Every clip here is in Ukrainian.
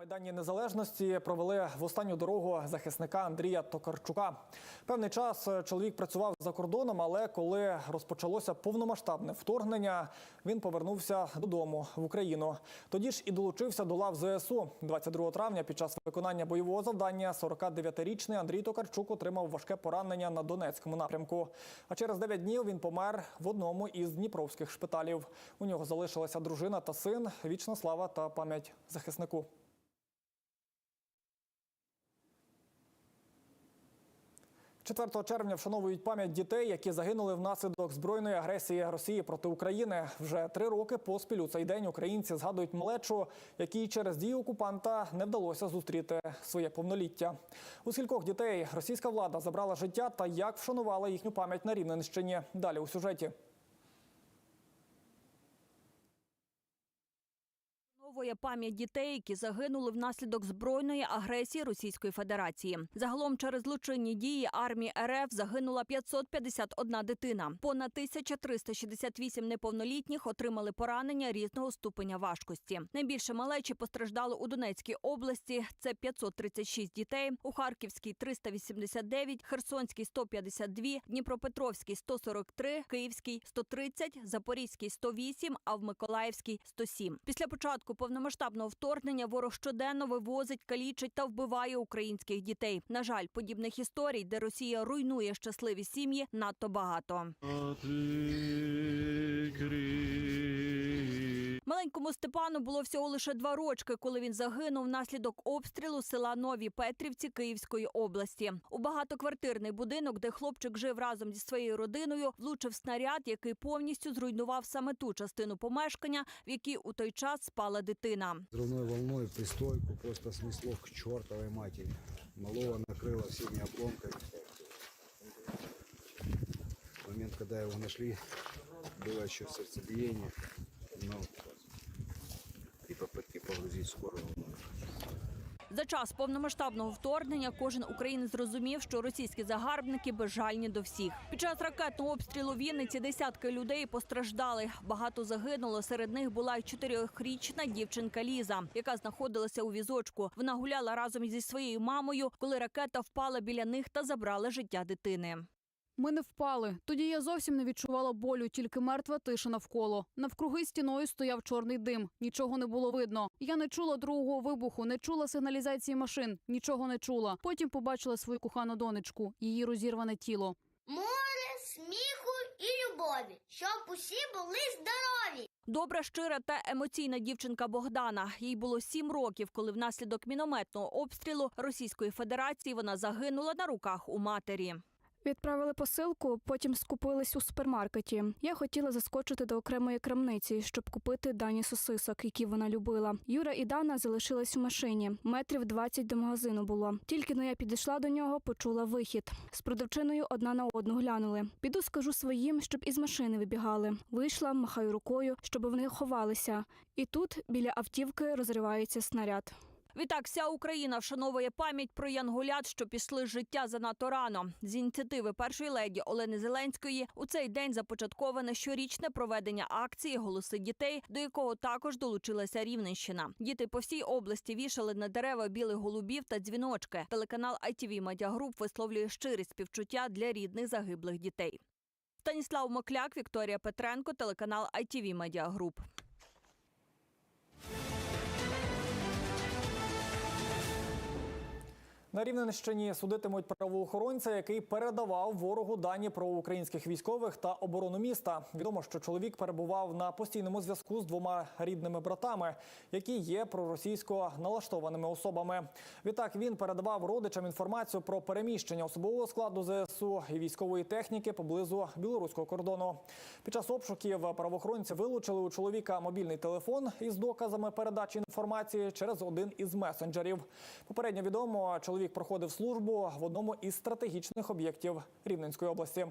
Майдані Незалежності провели в останню дорогу захисника Андрія Токарчука. Певний час е, чоловік працював за кордоном, але коли розпочалося повномасштабне вторгнення, він повернувся додому в Україну. Тоді ж і долучився до лав ЗСУ. 22 травня під час виконання бойового завдання 49-річний Андрій Токарчук отримав важке поранення на Донецькому напрямку. А через 9 днів він помер в одному із дніпровських шпиталів. У нього залишилася дружина та син. Вічна слава та пам'ять захиснику. 4 червня вшановують пам'ять дітей, які загинули внаслідок збройної агресії Росії проти України. Вже три роки поспіль у цей день українці згадують малечу, якій через дії окупанта не вдалося зустріти своє повноліття. У скількох дітей російська влада забрала життя та як вшанувала їхню пам'ять на Рівненщині. Далі у сюжеті. Вшановує пам'ять дітей, які загинули внаслідок збройної агресії Російської Федерації. Загалом через злочинні дії армії РФ загинула 551 дитина. Понад 1368 неповнолітніх отримали поранення різного ступеня важкості. Найбільше малечі постраждало у Донецькій області. Це 536 дітей, у Харківській 389, Херсонській 152, Дніпропетровській 143, Київській 130, Запорізькій 108, а в Миколаївській 107. Після початку повномасштабного вторгнення ворог щоденно вивозить, калічить та вбиває українських дітей. На жаль, подібних історій, де Росія руйнує щасливі сім'ї, надто багато. Маленькому Степану було всього лише два рочки, коли він загинув внаслідок обстрілу села Нові Петрівці Київської області. У багатоквартирний будинок, де хлопчик жив разом зі своєю родиною, влучив снаряд, який повністю зруйнував саме ту частину помешкання, в якій у той час спала дитина. Взрывной волной пристройку просто снесло к чертовой матери. Малого накрыло всеми обломками. В момент, когда его нашли, было еще сердцебиение, но и попытки погрузить в скорую. За час повномасштабного вторгнення кожен українець зрозумів, що російські загарбники безжальні до всіх. Під час ракетного обстрілу Вінниці десятки людей постраждали. Багато загинуло. Серед них була й чотирьохрічна дівчинка Ліза, яка знаходилася у візочку. Вона гуляла разом зі своєю мамою, коли ракета впала біля них та забрала життя дитини. Ми не впали. Тоді я зовсім не відчувала болю, тільки мертва тиша навколо. Навкруги стіною стояв чорний дим. Нічого не було видно. Я не чула другого вибуху, не чула сигналізації машин, нічого не чула. Потім побачила свою кохану донечку, її розірване тіло. море, сміху і любові, щоб усі були здорові. Добра, щира та емоційна дівчинка Богдана. Їй було сім років, коли внаслідок мінометного обстрілу Російської Федерації вона загинула на руках у матері. Відправили посилку, потім скупились у супермаркеті. Я хотіла заскочити до окремої крамниці, щоб купити дані сосисок, які вона любила. Юра і Дана залишились у машині. Метрів 20 до магазину було. Тільки но я підійшла до нього, почула вихід. З продавчиною одна на одну глянули. Піду скажу своїм, щоб із машини вибігали. Вийшла, махаю рукою, щоб вони ховалися. І тут біля автівки розривається снаряд. Відтак, вся Україна вшановує пам'ять про янголят, що пішли з життя занадто рано. З ініціативи першої леді Олени Зеленської у цей день започатковане щорічне проведення акції Голоси дітей, до якого також долучилася Рівненщина. Діти по всій області вішали на дерева білих голубів та дзвіночки. Телеканал ITV Media Group висловлює щирі співчуття для рідних загиблих дітей. Станіслав Мокляк, Вікторія Петренко, телеканал ITV Media Group. На Рівненщині судитимуть правоохоронця, який передавав ворогу дані про українських військових та оборону міста. Відомо, що чоловік перебував на постійному зв'язку з двома рідними братами, які є проросійсько налаштованими особами. Відтак він передавав родичам інформацію про переміщення особового складу ЗСУ і військової техніки поблизу білоруського кордону. Під час обшуків правоохоронці вилучили у чоловіка мобільний телефон із доказами передачі інформації через один із месенджерів. Попередньо відомо, чоловік проходив службу в одному із стратегічних об'єктів Рівненської області.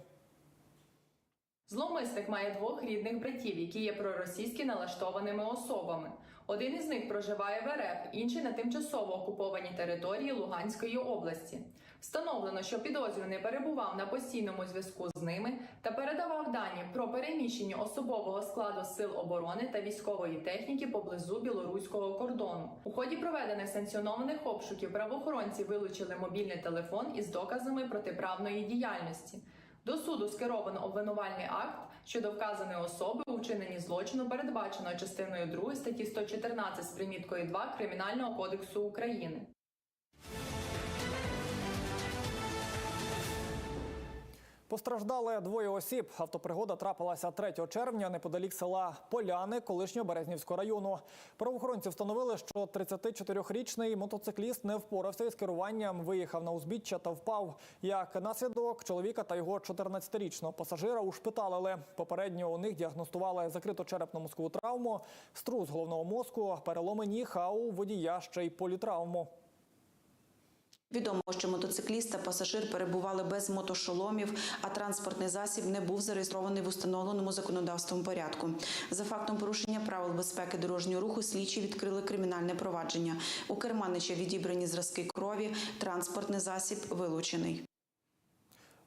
Зломисник має двох рідних братів, які є проросійськи налаштованими особами. Один із них проживає в РФ, інший на тимчасово окупованій території Луганської області. Встановлено, що підозрюваний перебував на постійному зв'язку з ними та передавав дані про переміщення особового складу сил оборони та військової техніки поблизу білоруського кордону. У ході проведених санкціонованих обшуків правоохоронці вилучили мобільний телефон із доказами протиправної діяльності. До суду скеровано обвинувальний акт щодо вказаної особи у вчиненні злочину, передбаченого частиною 2 статті 114 з приміткою 2 Кримінального кодексу України. Постраждали двоє осіб. Автопригода трапилася 3 червня неподалік села Поляни колишнього Березнівського району. Правоохоронці встановили, що 34-річний мотоцикліст не впорався із керуванням, виїхав на узбіччя та впав. Як наслідок чоловіка та його 14-річного пасажира ушпиталили. Попередньо у них діагностували закриту черепно-мозкову травму, струс головного мозку, переломи ніг, а у водія ще й політравму. Відомо, що мотоцикліст та пасажир перебували без мотошоломів, а транспортний засіб не був зареєстрований в установленому законодавством порядку. За фактом порушення правил безпеки дорожнього руху слідчі відкрили кримінальне провадження. У керманича відібрані зразки крові, транспортний засіб вилучений.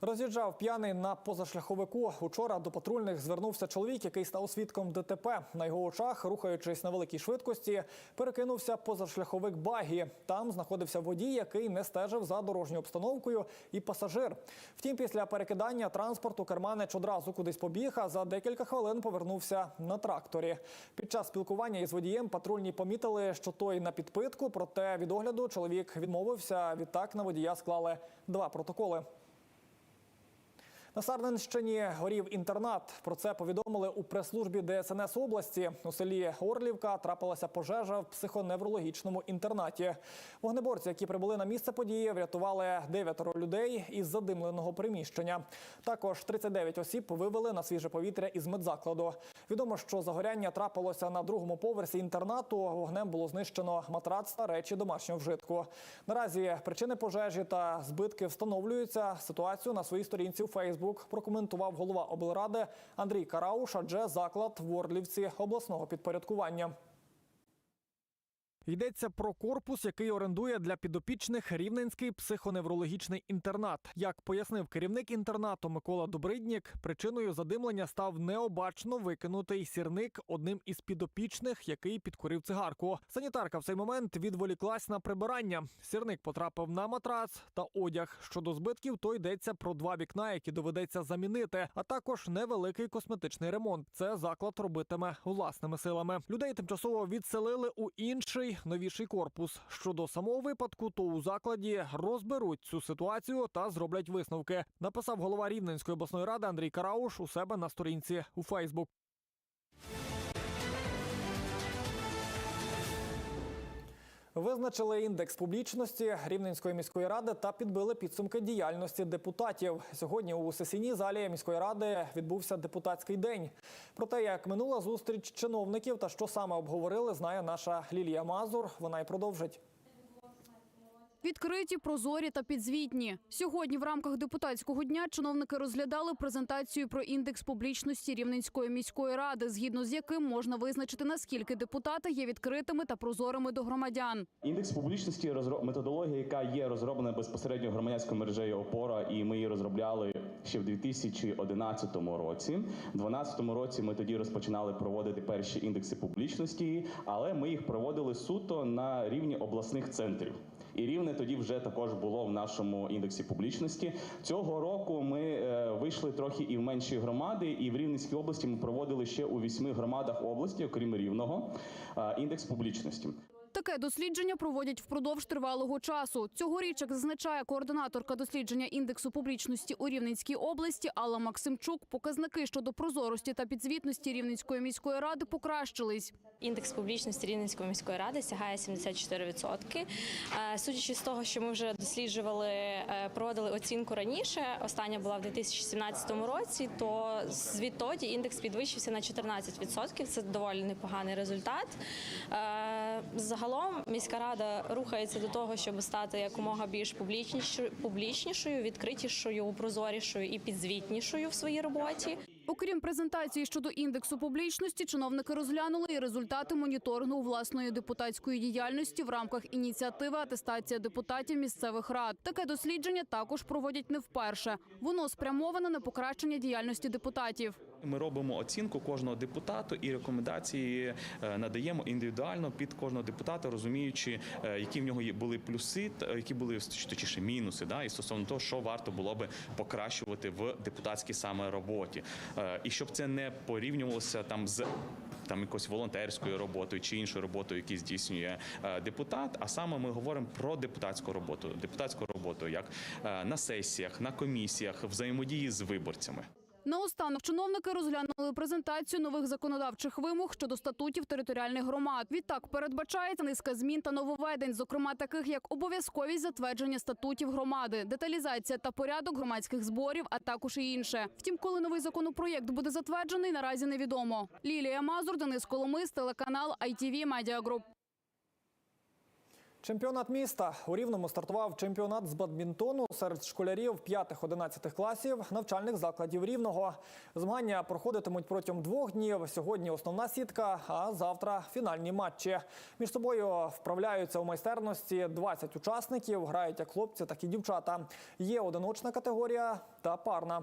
Роз'їжджав п'яний на позашляховику. Учора до патрульних звернувся чоловік, який став свідком ДТП. На його очах, рухаючись на великій швидкості, перекинувся позашляховик багі. Там знаходився водій, який не стежив за дорожньою обстановкою, і пасажир. Втім, після перекидання транспорту керманич одразу кудись побіг, а за декілька хвилин повернувся на тракторі. Під час спілкування із водієм патрульні помітили, що той на підпитку, проте від огляду чоловік відмовився. Відтак на водія склали два протоколи. На Сарненщині горів інтернат. Про це повідомили у прес-службі ДСНС області. У селі Орлівка трапилася пожежа в психоневрологічному інтернаті. Вогнеборці, які прибули на місце події, врятували дев'ятеро людей із задимленого приміщення. Також 39 осіб вивели на свіже повітря із медзакладу. Відомо, що загоряння трапилося на другому поверсі інтернату. Вогнем було знищено матрац та речі домашнього вжитку. Наразі причини пожежі та збитки встановлюються. Ситуацію на своїй сторінці у Фейсбук прокоментував голова облради Андрій Карауш, адже заклад в Орлівці обласного підпорядкування. Йдеться про корпус, який орендує для підопічних рівненський психоневрологічний інтернат. Як пояснив керівник інтернату Микола Добриднік, причиною задимлення став необачно викинутий сірник одним із підопічних, який підкурив цигарку. Санітарка в цей момент відволіклась на прибирання. Сірник потрапив на матрац та одяг. Щодо збитків, то йдеться про два вікна, які доведеться замінити, а також невеликий косметичний ремонт. Це заклад робитиме власними силами. Людей тимчасово відселили у інший новіший корпус. Щодо самого випадку, то у закладі розберуть цю ситуацію та зроблять висновки. Написав голова Рівненської обласної ради Андрій Карауш у себе на сторінці у Фейсбук. Визначили індекс публічності Рівненської міської ради та підбили підсумки діяльності депутатів. Сьогодні у сесійній залі міської ради відбувся депутатський день. Про те, як минула зустріч чиновників та що саме обговорили, знає наша Лілія Мазур. Вона й продовжить. Відкриті, прозорі та підзвітні. Сьогодні в рамках депутатського дня чиновники розглядали презентацію про індекс публічності Рівненської міської ради, згідно з яким можна визначити наскільки депутати є відкритими та прозорими до громадян. Індекс публічності методологія, яка є розроблена безпосередньо громадянською мережею опора, і ми її розробляли ще в 2011 році. У 2012 році ми тоді розпочинали проводити перші індекси публічності, але ми їх проводили суто на рівні обласних центрів. І рівне тоді вже також було в нашому індексі публічності. Цього року ми е, вийшли трохи і в менші громади, і в Рівненській області ми проводили ще у вісьми громадах області, окрім рівного, е, індекс публічності. Таке дослідження проводять впродовж тривалого часу. Цьогоріч, як зазначає координаторка дослідження індексу публічності у Рівненській області Алла Максимчук, показники щодо прозорості та підзвітності Рівненської міської ради покращились. Індекс публічності Рівненської міської ради сягає 74%. Е, Судячи з того, що ми вже досліджували, е, проводили оцінку раніше, остання була в 2017 році, то звідтоді індекс підвищився на 14%. Це доволі непоганий результат. Загалом міська рада рухається до того, щоб стати якомога більш публічнішою, відкритішою, прозорішою і підзвітнішою в своїй роботі. Окрім презентації щодо індексу публічності, чиновники розглянули і результати моніторингу власної депутатської діяльності в рамках ініціативи атестація депутатів місцевих рад. Таке дослідження також проводять не вперше. Воно спрямоване на покращення діяльності депутатів. Ми робимо оцінку кожного депутату і рекомендації е, надаємо індивідуально під кожного депутата, розуміючи, е, які в нього були плюси, та які були точніше мінуси, да, і стосовно того, що варто було би покращувати в депутатській саме роботі, Е, і щоб це не порівнювалося там з. Там якоюсь волонтерською роботою чи іншою роботою, які здійснює е, депутат. А саме ми говоримо про депутатську роботу, депутатську роботу як е, на сесіях, на комісіях, взаємодії з виборцями. Наостанок чиновники розглянули презентацію нових законодавчих вимог щодо статутів територіальних громад. Відтак передбачається низка змін та нововведень, зокрема таких як обов'язковість затвердження статутів громади, деталізація та порядок громадських зборів, а також і інше. Втім, коли новий законопроєкт буде затверджений, наразі невідомо. Лілія Мазур, Денис Коломис, телеканал ITV Media Group. Чемпіонат міста у Рівному стартував чемпіонат з бадмінтону серед школярів 5-11 класів навчальних закладів Рівного. Змагання проходитимуть протягом двох днів. Сьогодні основна сітка, а завтра фінальні матчі. Між собою вправляються у майстерності 20 учасників. Грають як хлопці, так і дівчата. Є одиночна категорія та парна.